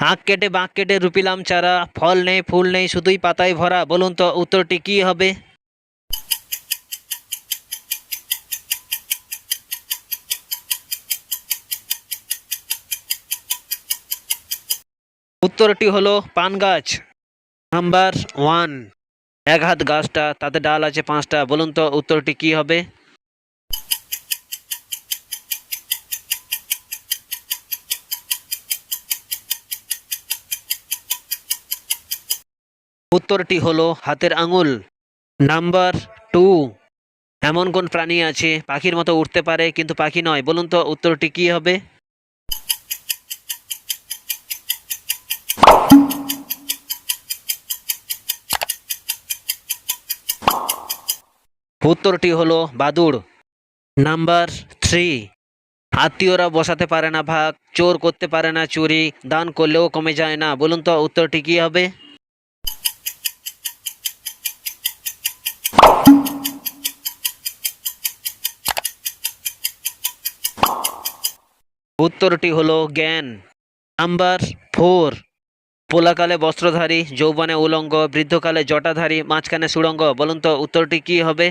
আঁক কেটে বাঁক কেটে রুপিলাম চারা, ফল নেই, ফুল নেই, শুধুই পাতায় ভরা। বলুন তো, উত্তরটি কি হবে? উত্তরটি হলো পান গাছ। Number one. এক হাত গাছটা, তাতে ডাল আছে পাঁচটা। বলুন তো, উত্তরটি কি হবে? উত্তরটি হলো হাতের আঙুল। নাম্বার টু, এমন কোন প্রাণী আছে, পাখির মতো উঠতে পারে, কিন্তু পাখি নয়। বলুন তো উত্তরটি কি হবে? উত্তরটি হলো বাদুড়। নাম্বার থ্রি, আত্মীয়রা বসাতে পারে না ভাগ, চোর করতে পারে না চুরি, দান করলেও কমে যায় না। বলুন তো উত্তরটি কি হবে? উত্তরটি হলো জ্ঞান। নাম্বার ফোর, পোলাকালে বস্ত্রধারী, যৌবনে উলঙ্গ, বৃদ্ধকালে জটাধারী, মাঝখানে সুড়ঙ্গ। বলুন তো উত্তরটি কি হবে?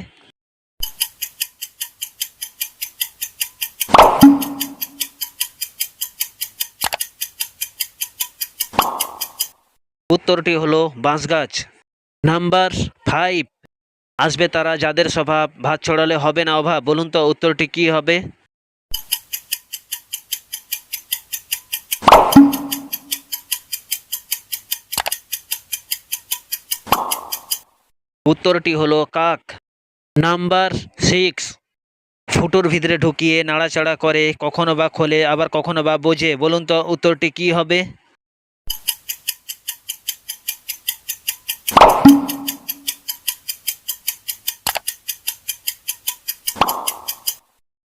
উত্তরটি হলো বাঁশগাছ। নাম্বার ফাইভ, আসবে তারা যাদের স্বভাব, ভাত ছড়ালে হবে না অভাব। বলুন তো উত্তরটি কি হবে? উত্তরটি হলো কাক। Number six. ফুটোর ভিতরে ঢুকিয়ে নাড়াচাড়া করে, কখনো বা খোলে, আবার কখনো বা বোঝে। বলুন তো উত্তরটি কি হবে?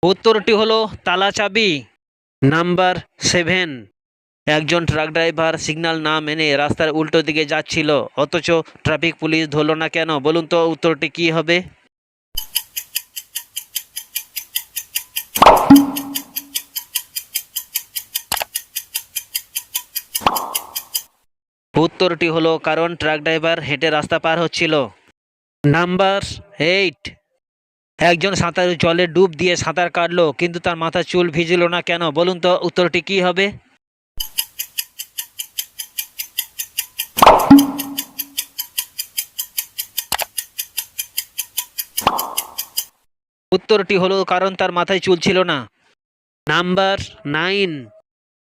উত্তরটি হলো তালা চাবি নাম্বার সেভেন। একজন ট্রাক ড্রাইভার সিগন্যাল না মেনে রাস্তার উল্টো দিকে যাচ্ছিল, অথচ ট্রাফিক পুলিশ ধরলো না কেন? বলুন তো উত্তরটি কি হবে? উত্তরটি হলো কারণ ট্রাক ড্রাইভার হেঁটে রাস্তা পার হচ্ছিল। নাম্বার এইট একজন সাঁতারু জলে ডুব দিয়ে সাঁতার কাটলো, কিন্তু তার মাথার চুল ভিজলো না কেন? বলুন তো উত্তরটি কি হবে? উত্তরটি হলো, কারণ তার মাথায় চুল ছিল না। Number nine.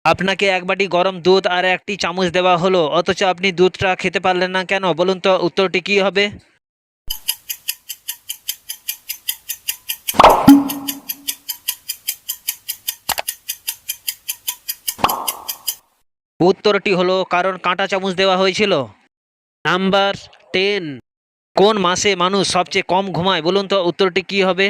আপনাকে এক বাটি গরম দুধ আর একটি চামচ দেওয়া হলো, অথচ আপনি দুধটা খেতে পারলেন না কেন? বলুন তো উত্তরটি কি হবে? উত্তরটি হলো, কারণ কাঁটা চামচ দেওয়া হয়েছিল। Number ten. কোন মাসে মানুষ সবচেয়ে কম ঘুমায়? বলুন তো উত্তরটি কি হবে?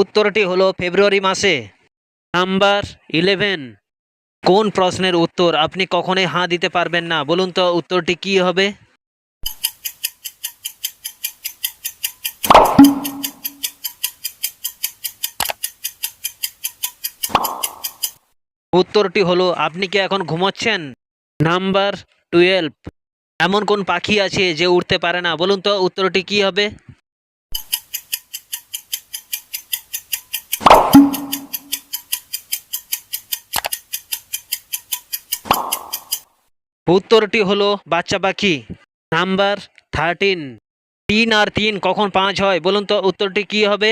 উত্তরটি হলো ফেব্রুয়ারি মাসে। Number eleven. কোন প্রশ্নের উত্তর আপনি কখনোই হাঁ দিতে পারবেন না। বলুন তো উত্তরটি কি হবে? উত্তরটি হলো, আপনি কি এখন ঘুমাচ্ছেন? Number twelve. এমন কোন পাখি আছে যে উঠতে পারে না। বলুন তো উত্তরটি কি হবে? উত্তরটি হলো বাচ্চা পাখি। নাম্বার থার্টিন তিন আর তিন কখন পাঁচ হয়? বলুন তো উত্তরটি কি হবে?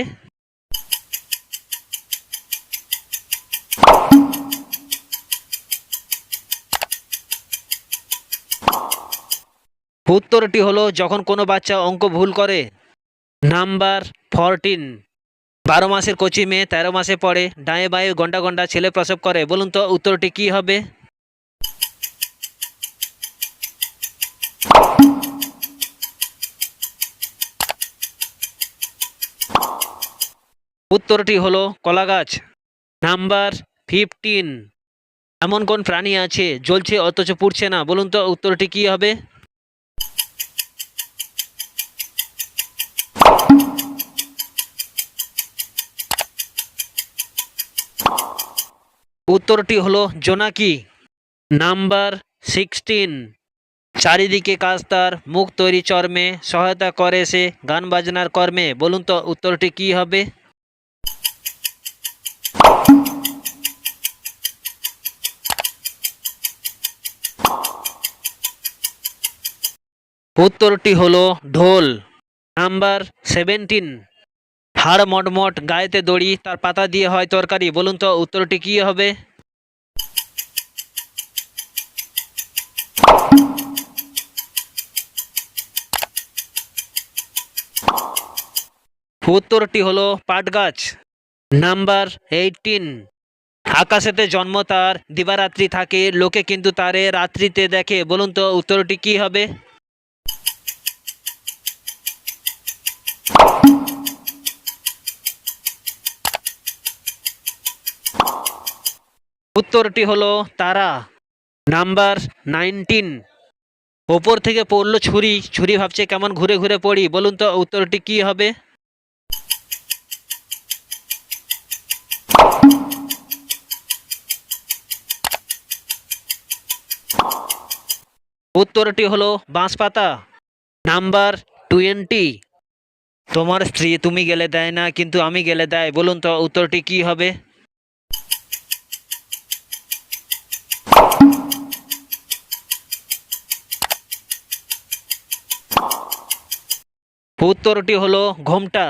উত্তরটি হলো যখন কোনো বাচ্চা অঙ্ক ভুল করে। নাম্বার ফরটিন বারো মাসের কচি মেয়ে তেরো মাসে পড়ে, ডায়ে বায়ে গন্ডা গন্ডা ছেলে প্রসব করে। বলুন তো উত্তরটি কি হবে? উত্তরটি হলো কলাগাছ। Number fifteen. এমন কোন প্রাণী আছে, জ্বলছে অথচ পুড়ছে না? বলুন তো উত্তরটি কি হবে? উত্তরটি হলো জোনাকি। Number sixteen. চারিদিকে কাজ তার মুখ তৈরি চর্মে, সহায়তা করে সে গান বাজনার কর্মে। বলুন তো উত্তরটি কি হবে? উত্তরটি হলো ঢোল। Number seventeen. হাড় মটমট, গায়েতে দড়ি, তার পাতা দিয়ে হয় তরকারি। বলুন তো উত্তরটি কি হবে? উত্তরটি হলো পাট গাছ নাম্বার এইটিন আকাশেতে জন্ম, তার দিবারাত্রি থাকে। লোকে কিন্তু তারে রাত্রিতে দেখে। বলুন তো উত্তরটি কি হবে? উত্তরটি হলো তারা। Number nineteen. ওপর থেকে পড়ল ছুরি। ছুরি ভাবছে কেমন ঘুরে ঘুরে পড়ি। বলুন তো উত্তরটি কি হবে? উত্তরটি হলো বাঁশপাতা। Number twenty. তোমার স্ত্রী তুমি গেলে দেয় না, কিন্তু আমি গেলে দেয়। বলুন তো উত্তরটি কি হবে? উত্তরটি হলো ঘোমটা।